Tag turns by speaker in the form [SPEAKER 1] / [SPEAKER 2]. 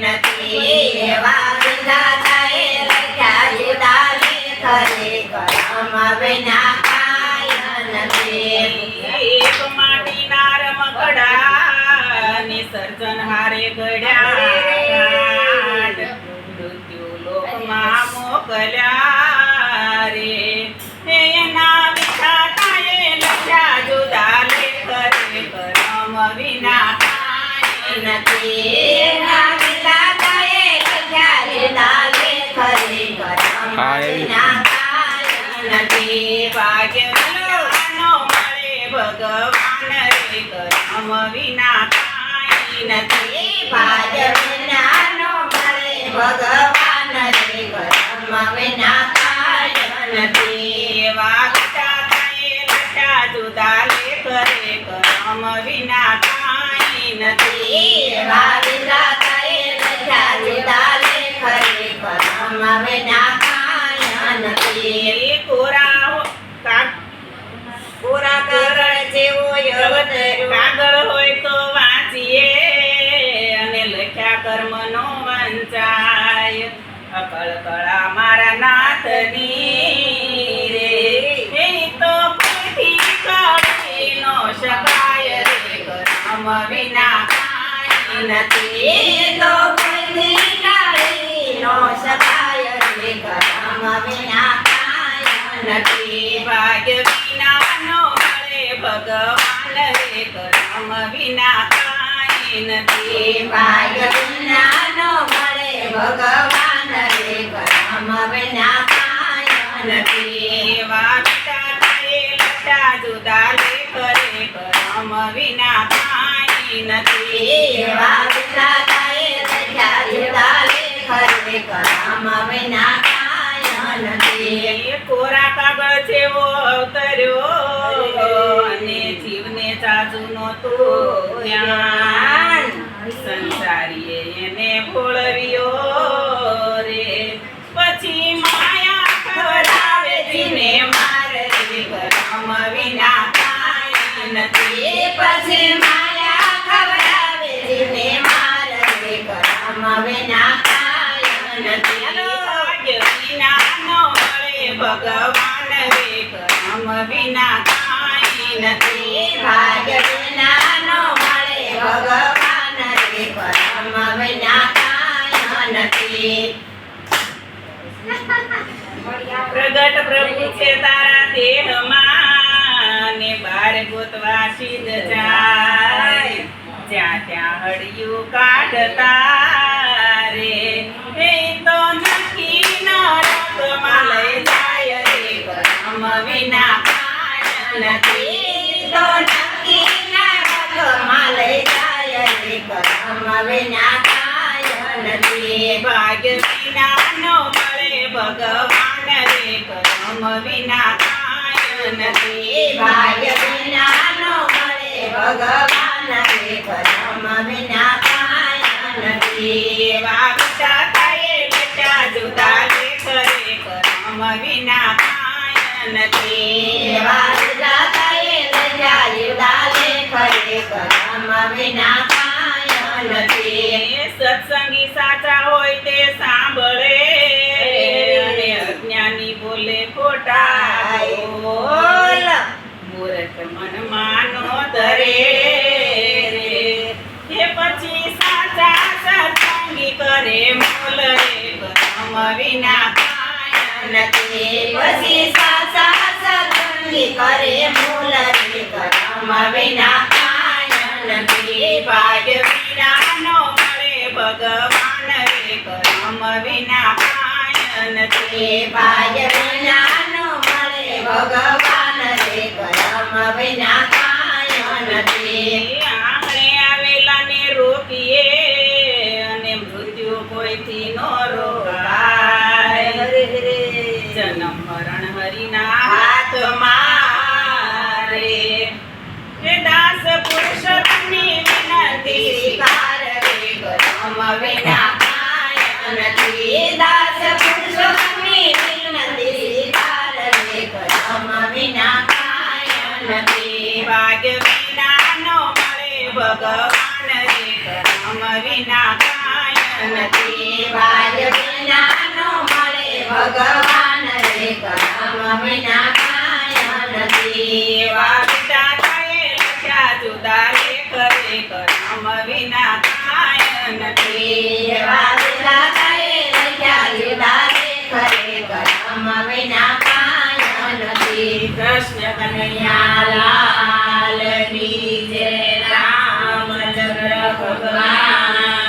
[SPEAKER 1] નથી એવા વિચાર થાય લટા જુદા લેખ રે કરમ વિના કાંઈ
[SPEAKER 2] નથી
[SPEAKER 1] નથી
[SPEAKER 2] એવા વિધાતા એ લખ્યા જુદા લેખ રે ભરમ કાય નથી.
[SPEAKER 1] એક માટીના રમકડા ને સર્જન હારે ઘડ્યા. મૃત્યુ લોકમાં મોકલ્યા રે. એના વિધાતાએ લખ્યા જુદા લેખ કરમ વિના ભગવાન રે કરમ વિના કાંઈ નથી
[SPEAKER 2] મળે ભગવાન રે કર્મ વિના કાય નથી
[SPEAKER 1] વાગતા વિચારાએ લખ્યા જુદા લેખ રે કરમ કાંઈ નથી
[SPEAKER 2] એવા વિધાતા લખ્યા જુદા લેખ રે કર્મ વિના નથી
[SPEAKER 1] એ કોરા હો- કા-
[SPEAKER 2] પૂરા કરણ જેવો
[SPEAKER 1] કાગળ હોય તો વાંચીએ અને લખ્યા કર્મનો વંચાય. અકળ કળા વિના કાંઈ નથી
[SPEAKER 2] તો કોઈથી ટાળી નો વિના કાય નથી
[SPEAKER 1] ભાગ્ય વિના નો મળે ભગવાન રે કર્મ વિના કાંઈ નથી
[SPEAKER 2] ભાગ્ય વિનાનો મળે ભગવાન રે કર્મ વિના કાય નથી
[SPEAKER 1] એવા વિચારાએ લખ્યા જુદા લેખ રે કર્મ વિના કાંઈ નથી
[SPEAKER 2] એવા
[SPEAKER 1] જેવો અવતર્યો અને જીવને ચાજુ નહોતું સંસારીએ એને ભોળવ્યો પ્રગટ પ્રભુ છે તારા દેહમાં ને બાર ગોતવા સિદ્ધ જાય. જ્યાં ત્યાં હળિયું કાઢતા નથી ભાગ્ય વિના નો મળે ભગવાન રે કર્મ વિના કાય નથી
[SPEAKER 2] ભાગ્ય વિનાનો મળે ભગવાન રે કર્મ વિના કાય નથી
[SPEAKER 1] એવા વિચારાએ બેટા જુદા લેખ કરે કર્મ વિના કાય નથી
[SPEAKER 2] એવા વિધાતાએ બેટા જુદા લેખ કરે કર્મ વિના કાય નથી
[SPEAKER 1] અજ્ઞાની બોલે. ખોટા મન માનો ધરે રે. એ પછી સાચા સત્સંગી કરે મોલ રે. કર્મ વિના કાંઈ
[SPEAKER 2] નથી. પછી સાચા સત્સંગી કરે મોલ રે. કર્મ વિના કાય નથી.
[SPEAKER 1] ભાગ વિના નો મળે ભગવાન રે. કર્મ વિના નથી
[SPEAKER 2] ભાગ્ય વિનાનો મળે ભગવાન રે કર્મ વિના કાય નથી.
[SPEAKER 1] આંગણે આવેલા ને રોકીએ અને મૃત્યુ કોઈથી નો રોકાય. જન્મ મરણ હરિના હાથમાં રે. દાસ પુરુષોત્તમની વિનંતી
[SPEAKER 2] સ્વીકાર. રે કરમ વિના કાય નથી. વિના
[SPEAKER 1] નો મળે ભગવાન રે વિના કાય
[SPEAKER 2] નથી. વાજ વિના નો મળે ભગવાન રે કરમ વિના કાય નથી.
[SPEAKER 1] એવા થયે લખ્યા જુદા લેખ વિના કાય નથી.
[SPEAKER 2] એવા વિના લખ્યા જુદા લેખ કરમ વિના કાય નથી
[SPEAKER 1] કૃષ્ણ
[SPEAKER 2] કનૈયા લાલ કી જય ભગવાન.